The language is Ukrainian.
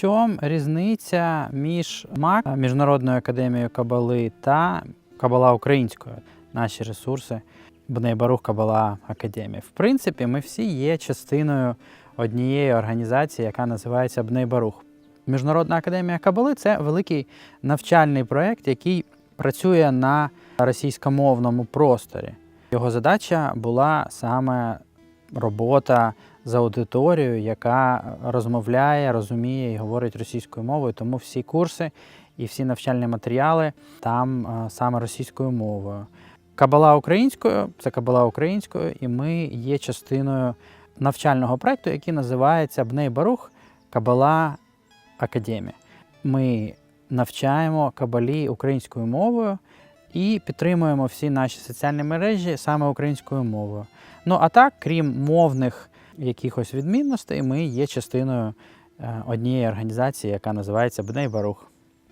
чому різниця між МАК, Міжнародною академією Кабали та Кабала Українською? Наші ресурси Бней Барух Кабала Академія. В принципі, ми всі є частиною однієї організації, яка називається Бней Барух. Міжнародна академія Кабали це великий навчальний проєкт, який працює на російськомовному просторі. Його задача була саме робота з аудиторією, яка розмовляє, розуміє і говорить російською мовою. Тому всі курси і всі навчальні матеріали там е, саме російською мовою. Кабала українською це кабала українською, і ми є частиною навчального проекту, який називається Бней Барух Кабала Академія. Ми навчаємо кабалі українською мовою і підтримуємо всі наші соціальні мережі саме українською мовою. Ну а так, крім мовних якихось відмінностей, ми є частиною е, однієї організації, яка називається Бней Барух.